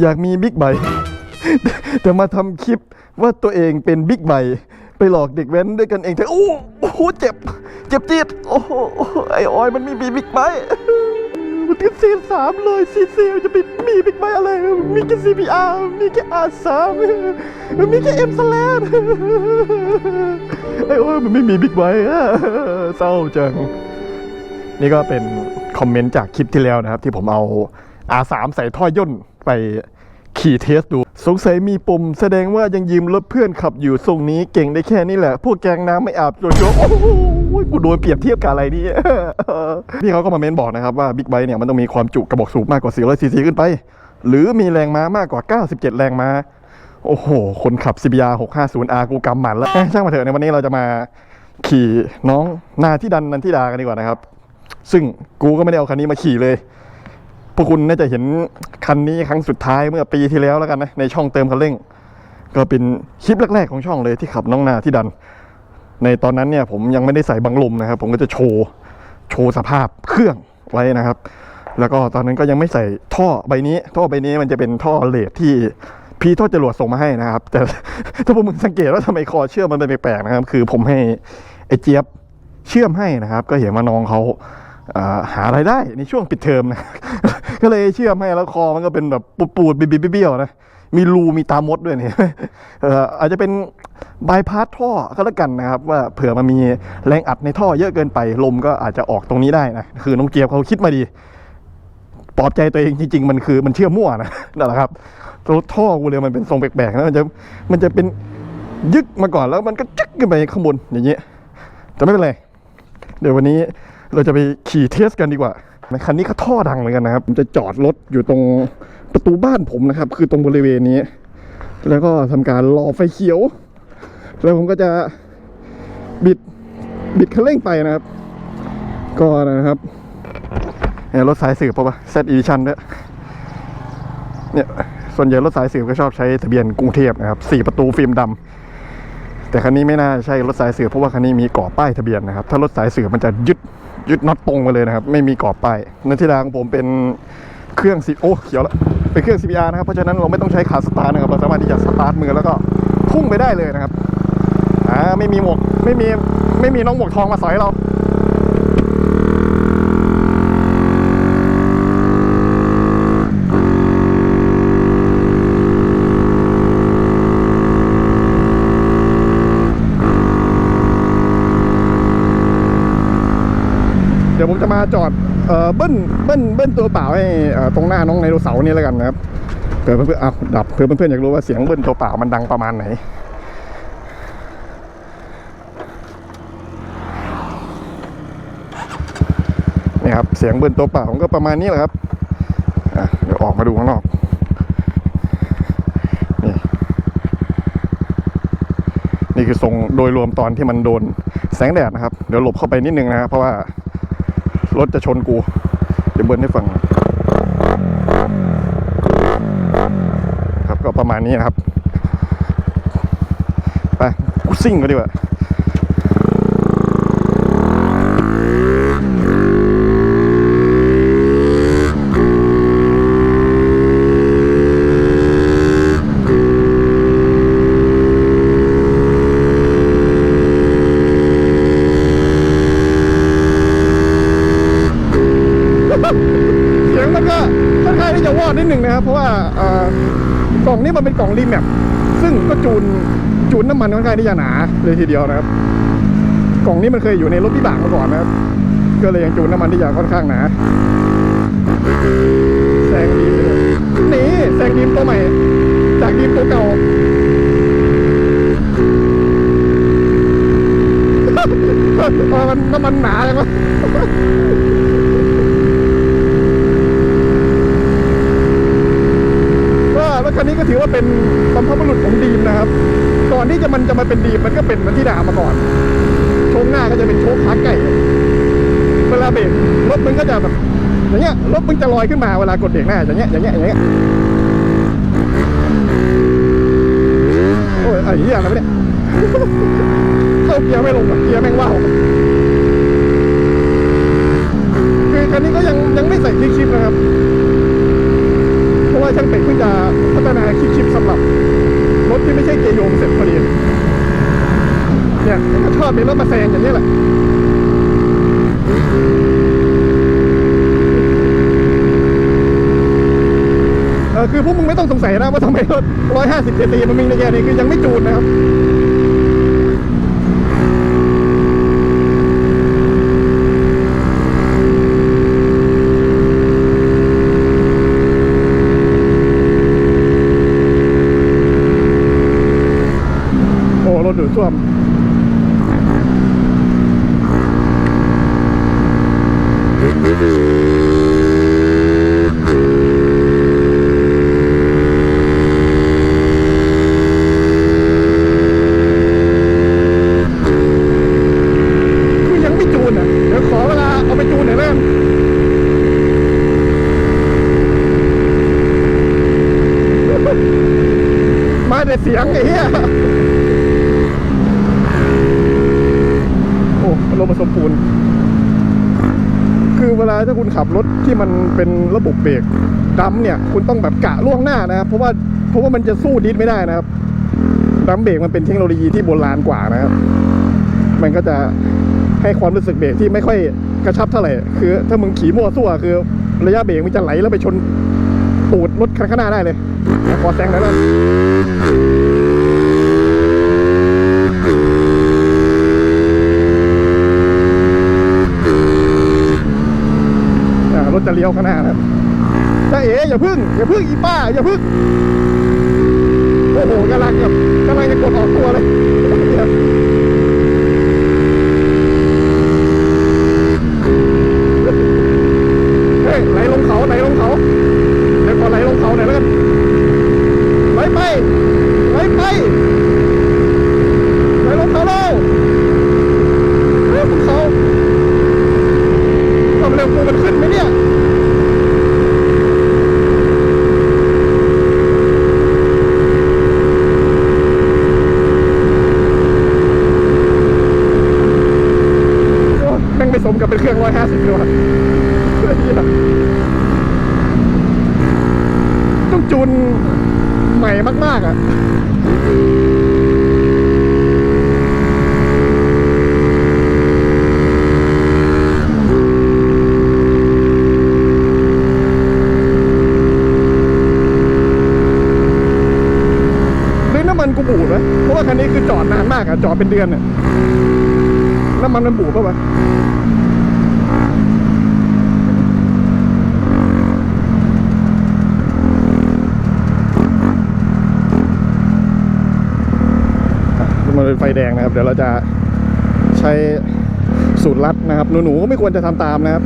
อยากมีบิ๊กไบแต่มาทำคลิปว่าตัวเองเป็นบิ๊กไบไปหลอกเด็กแว้นด้วยกันเองแต่โอ้โอ้โหเจ็บ เจ็บจี๊ดโอ้โหไอออยมันไม่มีบิ๊กไบมันก็ซีสามเลยซีซีจะไปมีบิ๊กไบอะไร มีแค่ซีพีอาร์มีแค่อาร์สามมีแค่เอ็มสแลนไอออยมันไม่มีบิ๊กไบอะเศร้าจัง นี่ก็เป็นคอมเมนต์จากคลิปที่แล้วนะครับ ที่ผมเอา R3 ใส่ท่อย่น ไปขี่เทสดู สงสัยมีปมแสดงว่ายังยืมรถเพื่อนขับอยู่ทรงนี้เก่งได้แค่นี้แหละ พวกแกงน้ำไม่อาบโจโจโอ้โหกูโดนเปรียบเทียบกับอะไรนี่พี่เขาก็มาเม้นบอกนะครับว่าบิ๊กไบค์เนี่ยมันต้องมีความจุกระบอกสูบมากกว่า 400ซีซีขึ้นไป หรือมีแรงม้ามากกว่า 97 แรงม้า โอ้โห คนขับ CBR 650R กูกำหมันแล้วเอ้ยช่างมาเถอะในวันนี้เราจะมาขี่น้องนาที่ดันนันทิดากันดีกว่านะครับ ซึ่งกูก็ไม่ได้เอาคันนี้มาขี่เลย พวกคุณน่าจะเห็นคันนี้ครั้งสุดท้ายเมื่อปีที่แล้วแล้วกันนะในช่องเติมคันเร่ง ก็เป็นคลิปแรกๆของช่องเลยที่ขับน้องนาที่ดัน ในตอนนั้นเนี่ยผมยังไม่ได้ใส่บังลมนะครับ ผมก็จะโชว์โชว์สภาพเครื่องไว้นะครับ แล้วก็ตอนนั้นก็ยังไม่ใส่ท่อใบนี้ ท่อใบนี้มันจะเป็นท่อเลดที่พี่ท่อจรวดส่งมาให้นะครับ แต่ถ้าพวกมึงสังเกตว่าทำไมคอเชื่อมมันเป็นแปลกๆนะครับ คือผมให้ไอ้เจี๊ยบเชื่อมให้นะครับ ก็เห็นว่าน้องเขา หารายได้ในช่วงปิดเทอมนะก็เลยเชื่อมให้แล้วคอมันก็เป็นแบบปูดๆบิบๆเบี้ยวๆนะมีรูมีตามดด้วยเนี่ยเอ่ออาจจะเป็นบายพาสท่อก็แล้วกันนะครับ ว่าเผื่อมันมีแรงอัดในท่อเยอะเกินไปลมก็อาจจะออกตรงนี้ได้นะคือน้องเกียบเขาคิดมาดีปลอบใจตัวเองจริงๆ มันคือมันเชื่อมั่วนะนั่นแหละครับตัวท่อกูเลยมันเป็นทรงแปลกๆนะมันจะมันจะเป็นยึกมาก่อนแล้วมันก็จึ๊กขึ้นไปข้างบนอย่างเงี้ยแต่ไม่เป็นไรเดี๋ยววันนี้ เราจะไปขี่เทสกันดีกว่าคันนี้ก็ท่อดังเหมือนกันนะครับผมจะจอดรถอยู่ตรงประตูบ้านผมนะครับ คือตรงบริเวณนี้ แล้วก็ทำการรอไฟเขียว แล้วผมก็จะบิดบิดคันเร่งไปนะครับ ก็นะครับเนี่ยรถสายสืบเพราะว่าเซตอีชันด้วยเนี่ยส่วนใหญ่รถสายสืบก็ชอบใช้ทะเบียนกรุงเทพนะครับสี่ประตูฟิล์มดำแต่คันนี้ไม่น่าใช่รถสายสืบเพราะว่าคันนี้มีก่อป้ายทะเบียนนะครับ ถ้ารถสายสืบมันจะยึด ยึดน็อตตรงไปเลยนะครับ ไม่มีก่อป้ายนันทิดาของผมเป็นเครื่องซีโอ้เขียวแล้วเป็นเครื่อง CPR นะครับ เพราะฉะนั้นเราไม่ต้องใช้ขาสตาร์ทนะครับ เราสามารถที่จะสตาร์ทมือแล้วก็พุ่งไปได้เลยนะครับ อ่า ไม่มีหมวก ไม่มี ไม่มีน้องหมวกทองมาสอยเรา เดี๋ยวผ มาจอดเอ่อเบิ้ลเบิ้ลเบิ้ลตัวเปล่าให้เอ่อตรงหน้าน้องไดโนเสาร์นี่แล้วกันนะครับเผื่อเพื่อนๆเอาดับเผื่อเพื่อนๆอยากรู้ว่าเสียงเบิ้ลตัวเปล่ามันดังประมาณไหนนี่ครับเสียงเบิ้ลตัวเปล่ามันก็ประมาณนี้แหละครับเดี๋ยวออกมาดูข้างนอกนี่นี่คือทรงโดยรวมตอนที่มันโดนแสงแดดนะครับ เดี๋ยวหลบเข้าไปนิดนึงนะครับเพราะว่า รถจะชนกู เดี๋ยวเบิ้ลให้ฟัง ครับก็ประมาณนี้นะครับ ไปกูซิ่งก็ดีกว่า เสียงมันก็ค่อนข้างที่จะวอดนิดหนึ่งนะครับ เพราะว่าเอ่อ กล่องนี้มันเป็นกล่องรีแมปซึ่งก็จูนจูนน้ำมันค่อนข้างที่จะหนาเลยทีเดียวนะครับ กล่องนี้มันเคยอยู่ในรถวิบากมาก่อนนะครับ ก็เลยยังจูนน้ำมันที่จะค่อนข้างหนาแซงดีนี่แซงดีมตัวใหม่ จากดีมตัวเก่าพอมันน้ำมันหนาเลยวะ ก็รถคั นนี้ก็ถือว่าเป็นบรรพบุรุษของดีมนะครับ ก่อนที่จะมันจะมาเป็นดีมมันก็เป็นนันทิดามาก่อนโชคหน้าก็จะเป็นโชคขาไก่เวลาเบรกรถมึงก็จะแบบอย่างเงี้ยรถมึงจะลอยขึ้นมาเวลากดเบรกหน้าอย่างเงี้ยอย่างเงี้ยอย่างเงี้ยโอ้ยไอ้เหี้ยอะไรเนี่ยเข้าเกียร์ไม่ลงอะเกียร์แม่งว่าวคือคันนี้ก็ยังยังไม่ใส่คลิกชิปนะครับ เพราะว่าช่างเป็ดเพิ่งจะ อบมีรถมาแซงอย่างนี้แหละ เออคือพวกมึงไม่ต้องสงสัยนะว่าทำไมรถ 150 cc มันมีในแกนี้คือยังไม่จูนนะครับโอ้รถดูดซ่วม คือยังไม่จูนอะ เดี๋ยวขอเวลาเอาไปจูนหน่อยแล้วกันมาแต่เสียงไอ้เหี้ย โอ้ลมผสมปูนคือเวลาถ้าคุณขับรถที่มันเป็นระบบเบรกดัมเนี่ย คุณต้องแบบกะล่วงหน้านะครับ เพราะว่าเพราะว่ามันจะสู้ดิสไม่ได้นะครับดัมเบรกมันเป็นเทคโนโลยีที่โบราณกว่านะครับ มันก็จะให้ความรู้สึกเบรกที่ไม่ค่อยกระชับเท่าไหร่ คือ ถ้ามึงขี่มั่วซั่วคือ ระยะเบรกมันจะไหลแล้วไปชนตูดรถคันข้างหน้าได้เลยขอแซงหน่อยแล้วกันอ่า รถจะเลี้ยวข้างหน้าครับจ้าเอ๋อย่าพึ่งอย่าพึ่งอีป้าอย่าพึ่งโอ้โหกำลังแบบกำลังจะกดออกตัวเลยเฮ้ยไหลลงเขาไหลลงเขาเดี๋ยวขอไหลลงเขาหน่อยแล้วกันไหลไปไหลไปไหลลงเขาแล้วเฮ้ยเขาความเร็วกูมันขึ้นไหมเนี่ยโอ้แม่งไม่สมกับเป็นเครื่องร้อยห้าสิบเลยว่ะ เฮ้ยต้องจูนใหม่มาก ๆ อะ หรือน้ำมันกูบูดไหมเพราะว่าคันนี้คือจอดนากอะจอดเป็นเดือนอะน้ำมันมันบูดป่ะวะมันเป็นไฟแดงนะครับ เดี๋ยวเราจะใช้สูตรลัดนะครับ หนูๆก็ไม่ควรจะทำตามนะครับ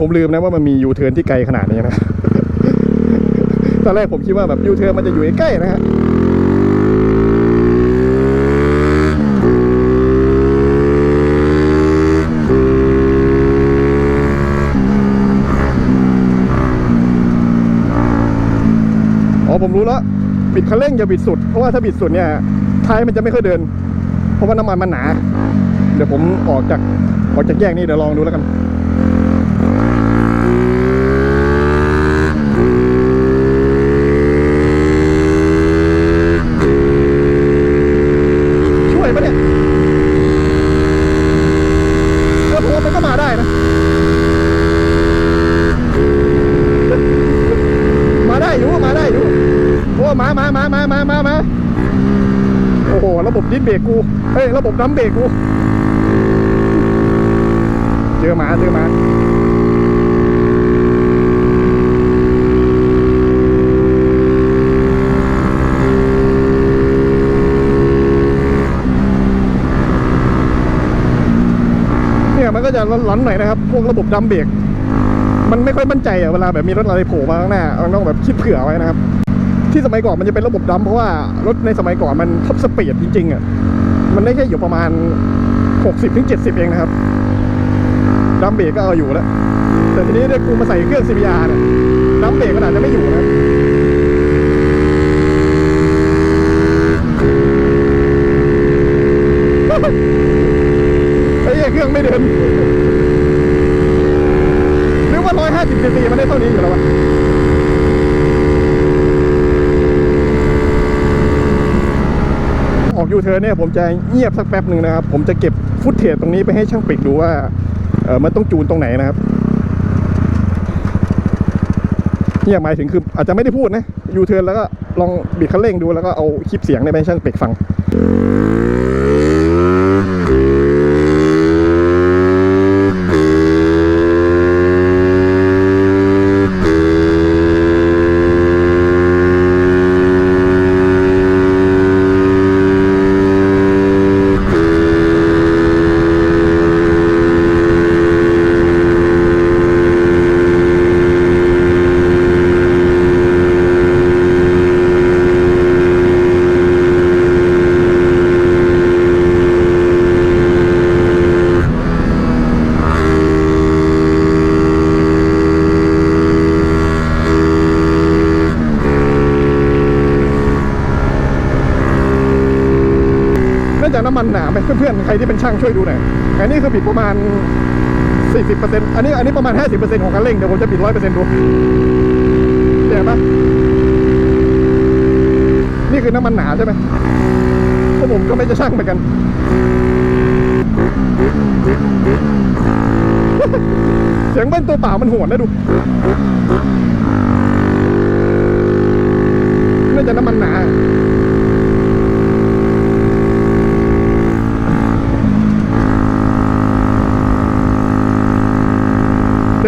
ผมลืมนะว่ามันมียูเทิร์นที่ไกลขนาดนี้นะ ตอนแรกผมคิดว่าแบบยูเทิร์นมันจะอยู่ใกล้นะฮะอ๋อผมรู้แล้วบิดคันเร่งอย่าบิดสุด เพราะว่าถ้าบิดสุดเนี่ยท้ายมันจะไม่ค่อยเดิน เพราะว่าน้ำมันมันหนา เดี๋ยวผมออกจากออกจากแยกนี้เดี๋ยวลองดูแล้วกัน ช่วยปะเนี่ยเออผมว่ามันก็มาได้นะ มาได้อยู่มาได้อยู่โอ้มามามามามามามาโอ้โห ระบบดิสเบร กูเฮ้ยระบบดัมเบรกกูเจอหมาเจอหมาเนี่ยมันก็จะร้อนๆหน่อยนะครับ พวกระบบดัมเบรกมันไม่ค่อยมั่นใจอะเวลาแบบมีรถอะไรโผล่มาข้างหน้าเราต้องแบบคิดเผื่อไว้นะครับ ที่สมัยก่อนมันจะเป็นระบบดัมเพราะว่ารถในสมัยก่อนมันท็อปสปีดจริงๆอะ มันได้แค่อยู่ประมาณ 60ถึง70 เองนะครับดัมเบรกก็เอาอยู่แล้ว แต่ทีนี้ได้กูมาใส่เครื่อง CBR เนี่ยดัมเบรกมันอาจจะไม่อยู่นะ 150ซีซีมันได้เท่านี้อยู่แล้ววะออกยู เทิร์นเนี่ยผมจะเงียบสักแป๊บหนึ่งนะครับ ผมจะเก็บฟุตเทจตรงนี้ไปให้ช่างปิกดูว่าเออมันต้องจูนตรงไหนนะครับเงียบหมายถึงคืออาจจะไม่ได้พูดนะยูเทิร์นแล้วก็ลองบิดคันเร่งดูแล้วก็เอาคลิปเสียงในไปให้ช่างปิกฟัง น่าจะน้ำมันหนาไหมเพื่อนๆ ใค รที่เป็นช่างช่วยดูหน่อยอันนี้คือบิดประมาณ 40%อันนี้อันนี้ประมาณ 50%ของการเร่งเดี๋ยวผมจะบิด100%ดูเห็นปะนี่คือน้ำมันหนาใช่ไหมเพราผมก็ไม่จะช่างเหมือนกันเสียงเบิ้ลตัวเปล่ามันโหวนนะดูน่าจะน้ำมันหนา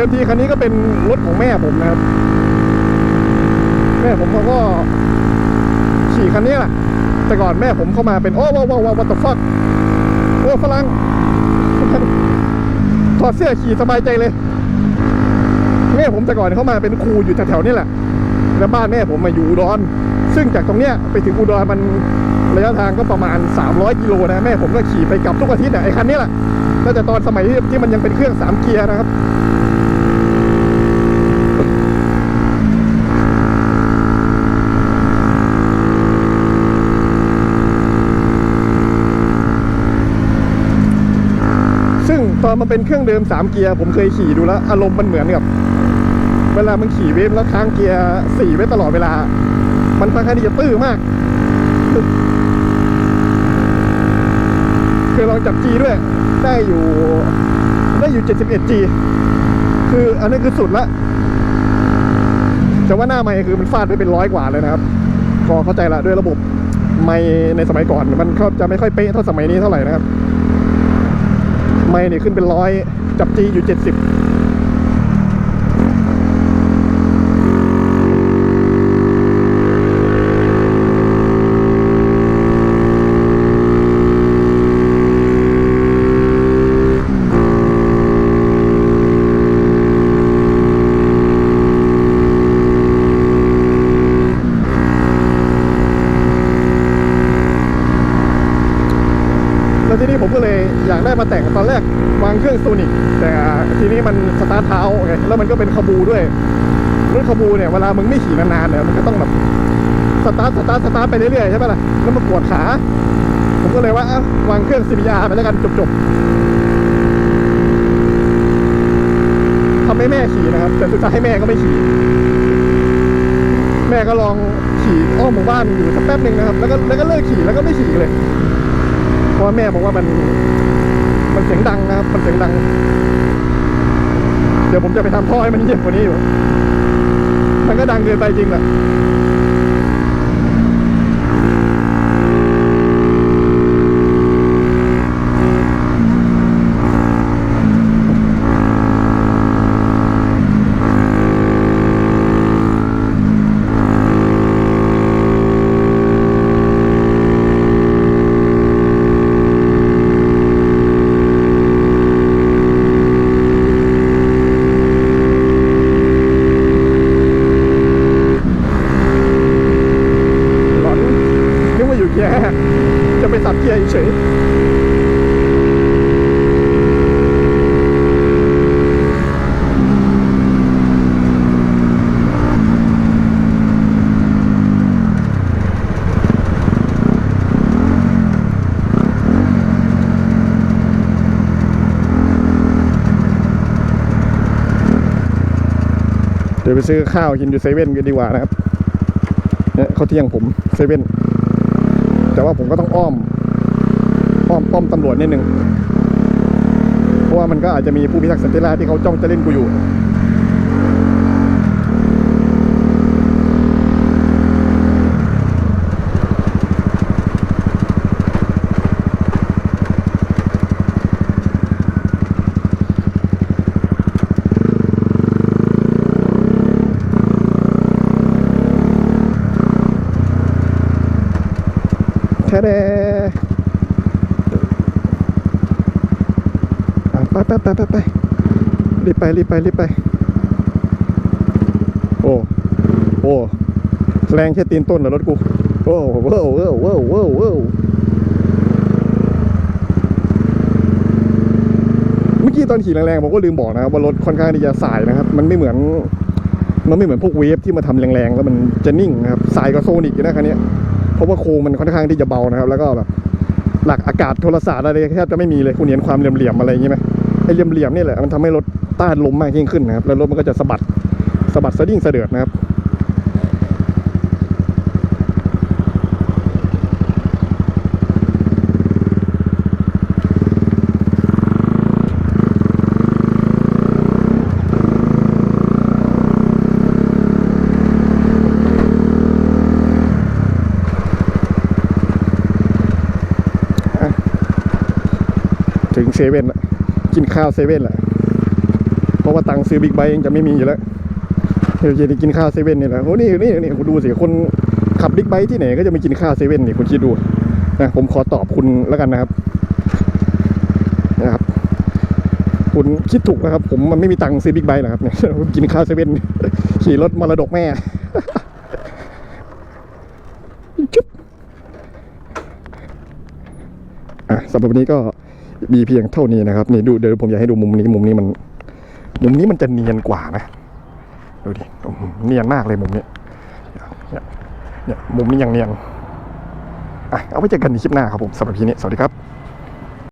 ดิมทีคันนี้ก็เป็นรถของแม่ผมนะครับ แม่ผมเขาก็ขี่คันนี้แหละแต่ก่อนแม่ผมเข้ามาเป็นโอ้ว้าวว้าววัตถุฟักโอ้ฝรั่งถอดเสื้อขี่สบายใจเลยแม่ผมแต่ก่อนเข้ามาเป็นครูอยู่แถวๆนี่แหละ แล้วบ้านแม่ผมมาอยู่อุดร ซึ่งจากตรงเนี้ยไปถึงอุดรมันระยะทางก็ประมาณ 300กิโลนะแม่ผมก็ขี่ไปกลับทุกอาทิตย์เนี่ยไอ้คันนี้แหละน่าจะตอนสมัยที่ที่มันยังเป็นเครื่องสามเกียร์นะครับ ซึ่งตอน มันเป็นเครื่องเดิมสามเกียร์ผมเคยขี่ดูแล้ว อารมณ์มันเหมือนกับ เวลามันขี่เวฟแล้วค้างเกียร์สี่ไว้ตลอดเวลา มันค่อนข้างที่จะตื้อมากเคยลองจับ G ด้วย ได้อยู่ได้อยู่ 71G คืออันนี้คือสุดละแต่ว่าหน้าไม่คือมันฟาดไปเป็นร้อยกว่าเลยนะครับพอเข้าใจละด้วยระบบ ไม่ในสมัยก่อน มันก็จะไม่ค่อยเป๊ะเท่าสมัยนี้เท่าไหร่นะครับ ไม่เนี่ยขึ้นเป็นร้อยจับ G อยู่70แล้วที่นี้ผมก็เลยอยากได้มาแต่ง รื่องโซนิกแต่ทีนี้มันสตาร์ทเท้าไงแล้วมันก็เป็นคาบูด้วยรถคาบูเนี่ยเวลามึงไม่ขี่นานๆเนี่ยมันก็ต้องแบบสตาร์ทสตาร์ทสตาร์ทไปเรื่อยๆใช่ไหมล่ะแล้วมันปวดขา ผมก็เลยว่าวางเครื่อง CBR ไปแล้วกันจบๆทำให้แม่ขี่นะครับ แต่สุดท้ายให้แม่ก็ไม่ขี่ แม่ก็ลองขี่อ้อมหมู่บ้านอยู่สักแป๊บหนึ่งนะครับ แล้วก็แล้วก็เลิกขี่แล้วก็ไม่ขี่เลย เพราะแม่บอกว่ามัน มันเสียงดังนะครับ มันเสียงดัง เดี๋ยวผมจะไปทำท่อให้มันเย็นกว่านี้อยู่ มันก็ดังเกินไปจริงแหละ ซื้อข้าวกินอยู่เซเว่นกันดีกว่านะครับเนี่ยเขาวเที่ยงผมเซเว่นแต่ว่าผมก็ต้องอ้อม อ้อมป้อมตำรวจนิดนึง เพราะว่ามันก็อาจจะมีผู้พิทักษ์สันติราษฎร์ที่เขาจ้องจะเล่นกูอยู่ แท้แดอะไปไปไปไปไป รีบไปรีบไปรีบไป โอ้โอ้แรงแค่ตีนต้นเหรอรถกูโอ้โว้วโว้วโว้วโว้วโว้วเมื่อกี้ตอนขี่แรงๆผมก็ลืมบอกนะครับว่ารถค่อนข้างที่จะสายนะครับ มันไม่เหมือน มันไม่เหมือนพวกเวฟที่มาทำแรงๆแล้วมันจะนิ่งนะครับสายกว่าโซนิกอยู่นะคันนี้เพราะว่าโครงมันค่อนข้างที่จะเบานะครับ แล้วก็แบบหลักอากาศโทรศาสตร์อะไรแทบจะไม่มีเลยคุณเห็นความเหลี่ยมๆอะไรอย่างงี้ไหมไอ้เหลี่ยมๆนี่แหละมันทำให้รถ ต้านลมมากยิ่งขึ้นนะครับ แล้วรถมันก็จะสะบัดสะบัดสะดิ้งสะเดือดนะครับถึงเซเว่นละกินข้าวเซเว่นละะว่าตังค์ซื้อบิ๊กไบค์ยังจะไม่มีอยู่แล้วเดี๋ยวจะกินข้าวเซเว่นนี่แหละโอ้นี่นี่นี่คุณดูสิคนขับบิ๊กไบค์ที่ไหนก็จะมากินข้าวเซเว่นนี่คุณคิดดูนะผมขอตอบคุณแล้วกันนะครับนะครับ คุณคิดถูกนะครับ ผมมันไม่มีตังค์ซื้อบิ๊กไบค์หรอกครับเนี่ยผมกินข้าวเซเว่นขี่รถมรดกแม่จุ๊บอะสำหรับวันนี้ก็มีเพียงเท่านี้นะครับนี่ดูเดี๋ยวผมอยากให้ดูมุมนี้มุมนี้มัน มุมนี้มันจะเนียนกว่านะ ดูดิเนียนมากเลยมุมนี้เนี่ยเนี่ยมุมนี้ยังเนียนอะเอาไว้เจอกันในคลิปหน้าครับผมสำหรับทีนี้ สวัสดีครับ